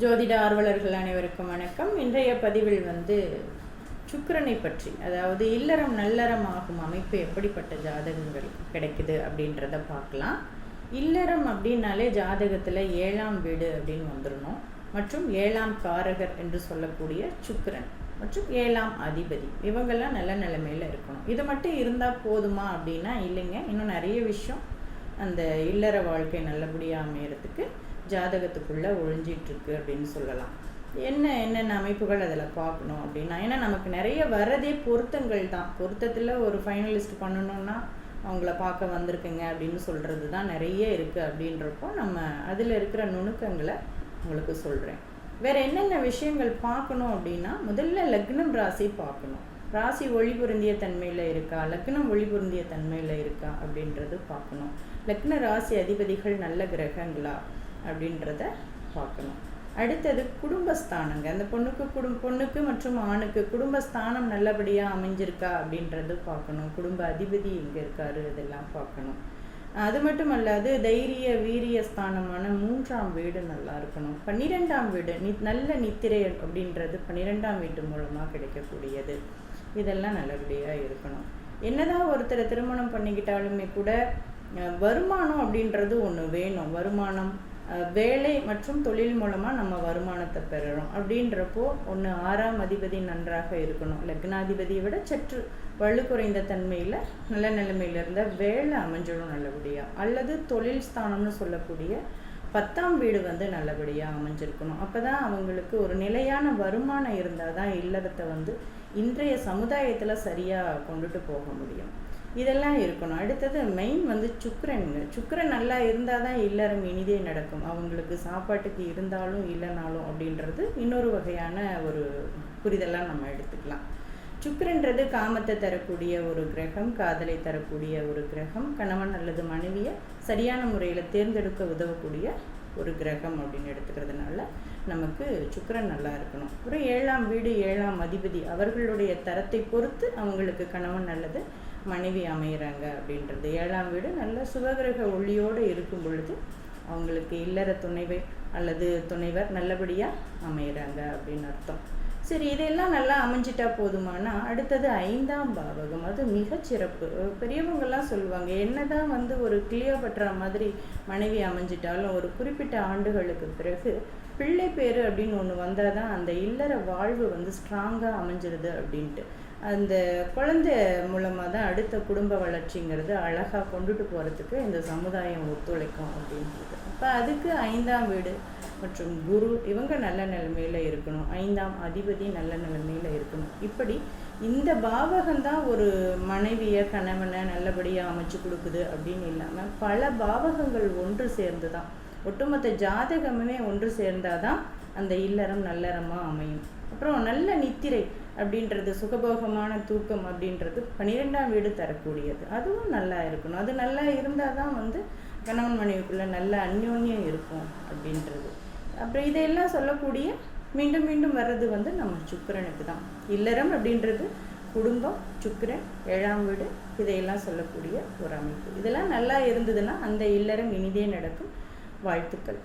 ஜோதிட ஆர்வலர்கள் அனைவருக்கும் வணக்கம். இன்றைய பதிவில் வந்து சுக்கரனை பற்றி அதாவது இல்லறம் நல்லறம் ஆகும் அமைப்பு எப்படிப்பட்ட ஜாதகங்கள் கிடைக்குது அப்படின்றத பார்க்கலாம். இல்லறம் அப்படின்னாலே ஜாதகத்தில் ஏழாம் வீடு அப்படின்னு வந்துடணும். மற்றும் ஏழாம் காரகர் என்று சொல்லக்கூடிய சுக்கரன் மற்றும் ஏழாம் அதிபதி. இவங்கெல்லாம் நல்ல நிலைமையில் இருக்கணும். இது மட்டும் இருந்தால் போதுமா அப்படின்னா இல்லைங்க. இன்னும் நிறைய விஷயம் அந்த இல்லற வாழ்க்கை நல்லபடியாக அமையறதுக்கு ஜாதகத்துக்குள்ளே ஒழிஞ்சிட்ருக்கு அப்படின்னு சொல்லலாம். என்ன என்னென்ன அமைப்புகள் அதில் பார்க்கணும் அப்படின்னா ஏன்னா நமக்கு நிறைய வரதே பொருத்தங்கள் தான். பொருத்தத்தில் ஒரு ஃபைனலிஸ்ட் பண்ணணும்னா அவங்கள பார்க்க வந்திருக்குங்க அப்படின்னு சொல்கிறது தான் நிறைய இருக்குது அப்படின்றப்போ நம்ம அதில் இருக்கிற நுணுக்கங்களை உங்களுக்கு சொல்கிறேன் வேறு என்னென்ன விஷயங்கள் பார்க்கணும் அப்படின்னா முதல்ல லக்னம் ராசி பார்க்கணும். ராசி ஒளி பொருந்திய தன்மையில் இருக்கா? லக்னம் ஒளி பொருந்திய தன்மையில் இருக்கா? அப்படின்றது பார்க்கணும். லக்ன ராசி அதிபதிகள் நல்ல கிரகங்களா? அப்படின்றத பார்க்கணும். அடுத்தது குடும்பஸ்தானங்க. அந்த பொண்ணுக்கு குடும் பொண்ணுக்கு மற்றும் ஆணுக்கு குடும்பஸ்தானம் நல்லபடியாக அமைஞ்சிருக்கா அப்படின்றது பார்க்கணும். குடும்ப அதிபதி எங்கே இருக்காரு இதெல்லாம் பார்க்கணும். அது மட்டும் அல்லாது தைரிய வீரிய ஸ்தானமான மூன்றாம் வீடு நல்லா இருக்கணும். பன்னிரெண்டாம் வீடு நி நல்ல நித்திரை அப்படின்றது பன்னிரெண்டாம் வீட்டு மூலமாக கிடைக்கக்கூடியது. இதெல்லாம் நல்லபடியாக இருக்கணும். என்னதான் ஒருத்தரை திருமணம் பண்ணிக்கிட்டாலுமே கூட வருமானம் அப்படின்றது ஒன்று வேணும். வருமானம் வேலை மற்றும் தொழில் மூலமாக நம்ம வருமானத்தை பெறுறோம் அப்படின்றப்போ ஒன்று ஆறாம் அதிபதி நன்றாக இருக்கணும். லக்னாதிபதியை விட சற்று வலு குறைந்த தன்மையில் நல்ல நிலைமையில இருந்த வேலை அமைஞ்சிடும் நல்லபடியாக அல்லது தொழில் ஸ்தானம்னு சொல்லக்கூடிய பத்தாம் வீடு வந்து நல்லபடியாக அமைஞ்சிருக்கணும். அப்போ தான் அவங்களுக்கு ஒரு நிலையான வருமானம் இருந்தால் தான் இல்லறத்தை வந்து இன்றைய சமுதாயத்தில் சரியாக கொண்டுட்டு போக முடியும். இதெல்லாம் இருக்கணும். அடுத்தது மெயின் வந்து சுக்கிரனுங்க சுக்கரன் நல்லா இருந்தால் தான் இல்லறம் இனிதே நடக்கும். அவங்களுக்கு சாப்பாட்டுக்கு இருந்தாலும் இல்லைனாலும் அப்படின்றது இன்னொரு வகையான ஒரு புரிதலாக நம்ம எடுத்துக்கலாம். சுக்கரன்றது காமத்தை தரக்கூடிய ஒரு கிரகம் காதலை தரக்கூடிய ஒரு கிரகம் கணவன் அல்லது மனைவியை சரியான முறையில் தேர்ந்தெடுக்க உதவக்கூடிய ஒரு கிரகம் அப்படின்னு எடுத்துக்கிறதுனால நமக்கு சுக்கரன் நல்லா இருக்கணும். அப்புறம் ஏழாம் வீடு ஏழாம் அதிபதி அவர்களுடைய தரத்தை பொறுத்து அவங்களுக்கு கணவன் அல்லது மனைவி அமைகிறாங்க அப்படின்றது. ஏழாம் வீடு நல்ல சுபகிரக ஒளியோடு இருக்கும் பொழுது அவங்களுக்கு இல்லற துணைவை அல்லது துணைவர் நல்லபடியாக அமைகிறாங்க அப்படின்னு அர்த்தம். சரி இதெல்லாம் நல்லா அமைஞ்சிட்டா போதுமானா அடுத்தது ஐந்தாம் பாவகம். அது மிக சிறப்பு. பெரியவங்கெல்லாம் சொல்லுவாங்க என்னதான் வந்து ஒரு கிளியோபட்ரா மாதிரி மனைவி அமைஞ்சிட்டாலும் ஒரு குறிப்பிட்ட ஆண்டுகளுக்கு பிறகு பிள்ளை பேர் அப்படின்னு ஒன்று வந்தால் தான் அந்த இல்லற வாழ்வு வந்து ஸ்ட்ராங்காக அமைஞ்சிருது அப்படின்ட்டு. அந்த குழந்தை மூலமாக தான் அடுத்த குடும்ப வளர்ச்சிங்கிறது அழகாக கொண்டுட்டு போகிறதுக்கு இந்த சமுதாயம் ஒத்துழைக்கும் அப்படின்றது. அப்போ அதுக்கு ஐந்தாம் வீடு மற்றும் குரு இவங்க நல்ல நிலைமையில் இருக்கணும். ஐந்தாம் அதிபதி நல்ல நிலைமையில் இருக்கணும். இப்படி இந்த பாவகம் தான் ஒரு மனைவியை கணவனை நல்லபடியாக அமைச்சு கொடுக்குது அப்படின்னு இல்லாமல் பல பாவகங்கள் ஒன்று சேர்ந்து தான் ஒட்டுமொத்த ஜாதகமுமே ஒன்று சேர்ந்தாதான் அந்த இல்லறம் நல்லறமாக அமையும். அப்புறம் நல்ல நித்திரை அப்படின்றது சுகபோகமான தூக்கம் அப்படின்றது பன்னிரெண்டாம் வீடு தரக்கூடியது. அதுவும் நல்லா இருக்கணும். அது நல்லா இருந்தால் தான் வந்து கணவன் மனைவிக்குள்ள நல்ல அந்யோன்யம் இருக்கும் அப்படின்றது. அப்புறம் இதையெல்லாம் சொல்லக்கூடிய மீண்டும் மீண்டும் வர்றது வந்து நம்ம சுக்கரனுக்கு தான். இல்லறம் அப்படின்றது குடும்பம் சுக்கரன் ஏழாம் வீடு இதையெல்லாம் சொல்லக்கூடிய ஒரு அமைப்பு. இதெல்லாம் நல்லா இருந்ததுன்னா அந்த இல்லறம் இனிதே நடக்கும். வாழ்த்துக்கள்.